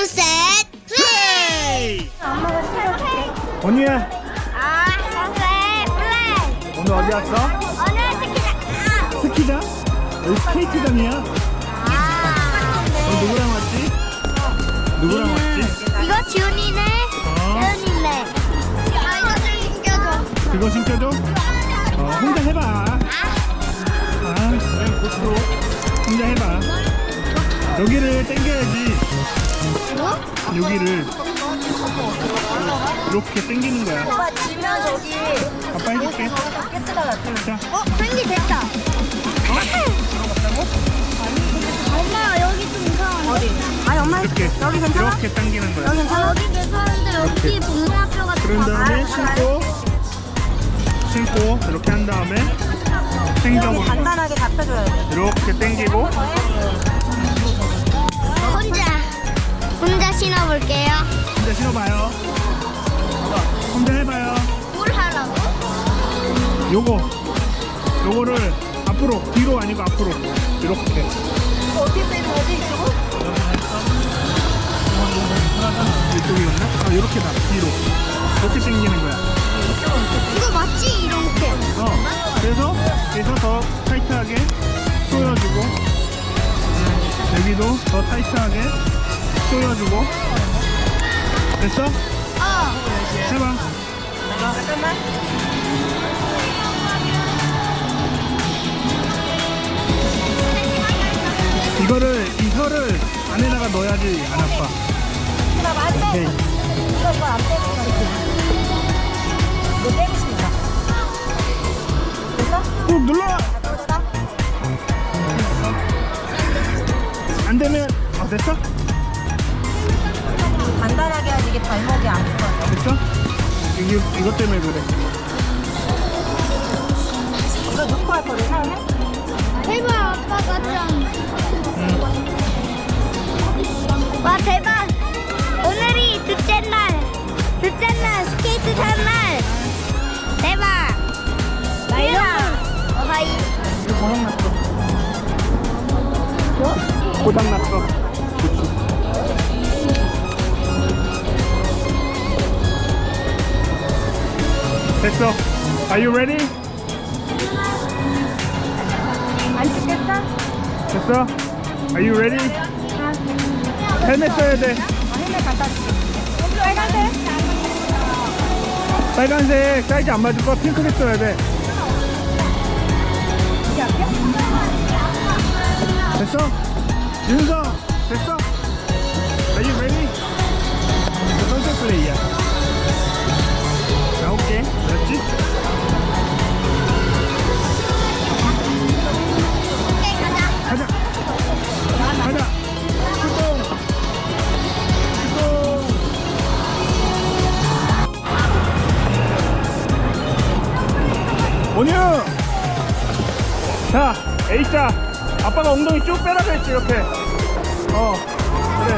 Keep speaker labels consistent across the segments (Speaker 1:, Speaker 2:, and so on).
Speaker 1: 둘셋 플레이
Speaker 2: 엄마가 시켜줄게.
Speaker 3: 언니야
Speaker 1: 아 둘셋 플레이
Speaker 3: 오늘 어디 왔어?
Speaker 1: 오늘 스키장
Speaker 3: 스키장? 여기 스케이트장이야? 아너 누구랑 왔지? 누구랑 왔지?
Speaker 1: 이거 지훈이네
Speaker 3: 어?
Speaker 1: 지훈이네 아 이거 좀 시켜줘
Speaker 3: 그거 신겨줘? 어 혼자 해봐 아 그냥 고스로 혼자 해봐 여기를 당겨야지
Speaker 1: 뭐?
Speaker 3: 여기를 이렇게 당기는 거야
Speaker 2: 오빠 지면 저기
Speaker 3: 아빠 해줄게
Speaker 2: 깨뜨가 같은.
Speaker 3: 자
Speaker 1: 어? 한개 됐다 엄마 여기 좀 이상한데?
Speaker 2: 어디? 아니 엄마
Speaker 3: 이렇게
Speaker 2: 여기 괜찮아?
Speaker 3: 이렇게 당기는 거야
Speaker 2: 여기 괜찮아?
Speaker 1: 여기 괜찮은데 여기 봉합표 같은
Speaker 3: 그런
Speaker 1: 거
Speaker 3: 다음에 신고 신고 이렇게 한 다음에 거야
Speaker 2: 간단하게 잡혀줘야 돼.
Speaker 3: 이렇게 당기고
Speaker 1: 혼자 혼자 신어볼게요
Speaker 3: 혼자 신어봐요 혼자 해봐요
Speaker 1: 뭘 하라고?
Speaker 3: 요거 요거를 앞으로 뒤로 아니고 앞으로 이렇게
Speaker 2: 어떻게 빼는 거지 이쪽은?
Speaker 3: 이쪽이었나? 아 이렇게다 뒤로 이렇게 당기는 거야
Speaker 1: 이거 맞지? 이렇게
Speaker 3: 어 그래서 그래서 더 타이트하게 조여주고 여기도 더 타이트하게 조여주고 됐어?
Speaker 1: 어
Speaker 3: 해봐
Speaker 2: 잠깐만.
Speaker 3: 이거를 이 혀를 안에다가 넣어야지 안 아파
Speaker 2: 나 맞대.
Speaker 3: 오케이
Speaker 2: 이거 이거 안 빼는 거지. 이거 빼고 싶다. 됐어?
Speaker 3: 꾹 눌러
Speaker 2: 됐어?
Speaker 3: 안 되면 어 됐어?
Speaker 2: 발목이 안 풀어져.
Speaker 3: 됐어? 이게 이것 때문에 그래.
Speaker 2: 이거 넣고 할 거를 사용해?
Speaker 1: 해봐 아빠가 좀 와 대박. 오늘이 둘째 날 둘째 날 스케이트 타는 날. 대박. 나이다 어하이.
Speaker 2: 이거 모양 났어.
Speaker 3: 고장 났어 됐어 Are you ready?
Speaker 2: 안 찍겠어?
Speaker 3: 됐어? Are you ready? 헬멧 써야 돼
Speaker 2: 아, 헬멧 갖다 줄게. 빨간색?
Speaker 3: 빨간색 사이즈 안 맞을 거 핑크색 써야 돼
Speaker 2: 이게 앞이야?
Speaker 3: 됐어? 윤서 됐어? Are you ready? 선셋 플레이야
Speaker 1: 오케이 가자.
Speaker 3: 가자. 출동. 출동. 원유. 자 A자. 아빠가 엉덩이 쭉 빼라고 했지 이렇게. 어 그래.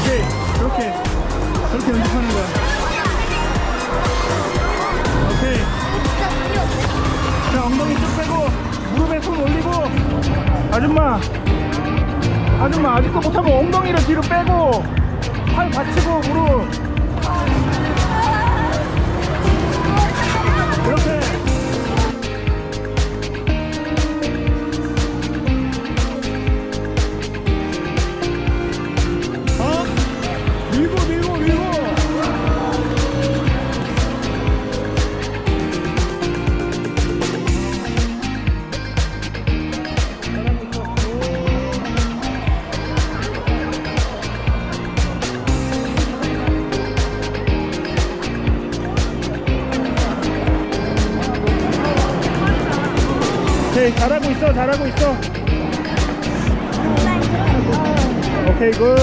Speaker 3: 오케이. 이렇게. 그렇게 연습하는 거야 아줌마. 아줌마 아직도 못하고 엉덩이를 뒤로 빼고 팔 받치고 무릎 잘하고 있어. 오케이 굿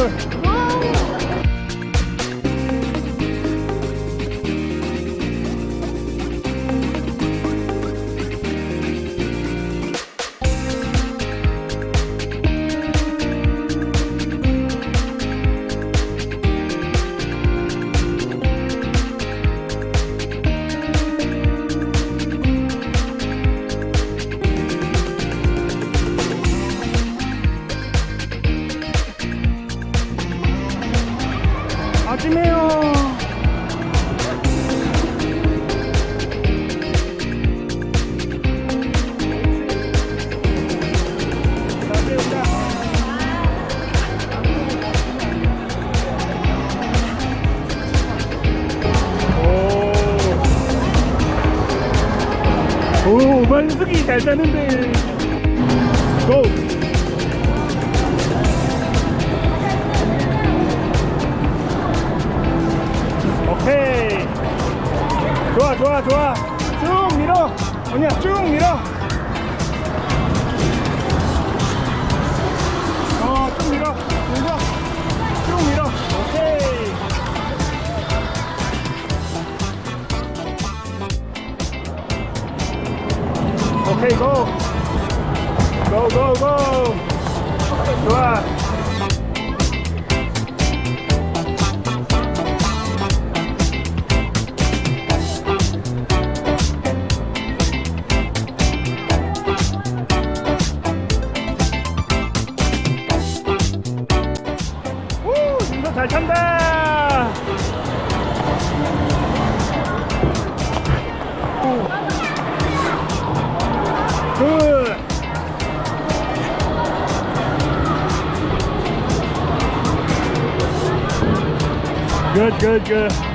Speaker 3: 잘 타는데. 고! 오케이. 좋아 좋아 좋아. 쭉 밀어. 언니야 쭉 밀어 굿! 굿, 굿, 굿.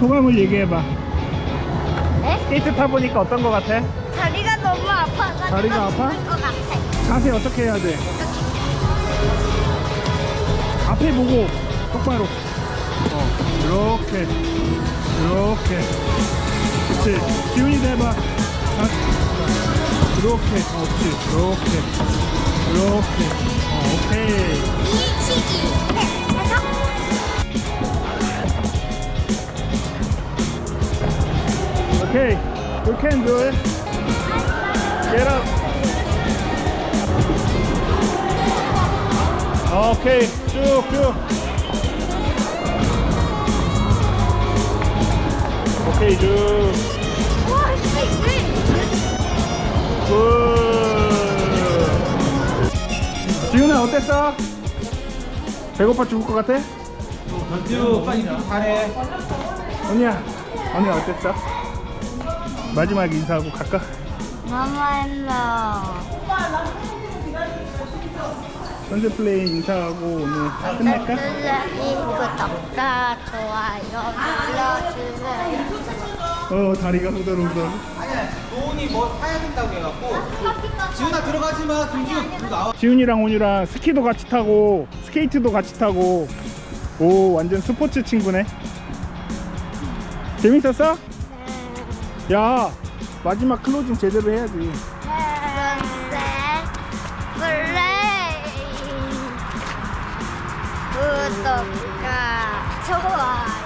Speaker 3: 소감을 얘기해봐.
Speaker 1: 네?
Speaker 3: 스케이트 타보니까 어떤 거 같아?
Speaker 1: 다리가 너무 아파서
Speaker 3: 다리가 아파?
Speaker 1: 것 같아.
Speaker 3: 자세 어떻게 해야 돼? 앞에 보고 똑바로. 어, 이렇게, 이렇게. 그렇지. 기운이 돼봐. 자, 이렇게, 어, 그렇지. 이렇게, 이렇게. 어, 오케이.
Speaker 1: 이치기.
Speaker 3: Okay, you can do it. Get up. Okay, 쭉, 쭉. 오케이, 쭉. 굿. 지훈아, 어땠어? 배고파 죽을 것 같아?
Speaker 4: 유 빨리 잘해.
Speaker 3: 언니야, 언니야, 어땠어? 마지막 인사하고 갈까?
Speaker 1: 너무 힘들어.
Speaker 3: 선제 플레이 인사하고 오늘 끝낼까?
Speaker 1: 이 구독과 좋아요 눌러주세요.
Speaker 3: 어, 다리가 후덜후덜.
Speaker 4: 아니야, 노은이 뭐 사야 된다고 해갖고. 지훈아 들어가지 마, 김지훈. 나와.
Speaker 3: 지훈이랑 온유랑 스키도 같이 타고 스케이트도 같이 타고 오 완전 스포츠 친구네 재밌었어? 야 마지막 클로징 제대로 해야지.
Speaker 1: 구독과 좋아요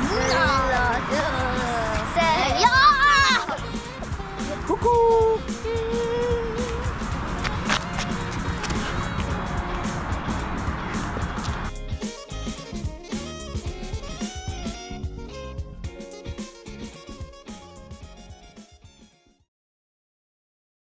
Speaker 1: 눌러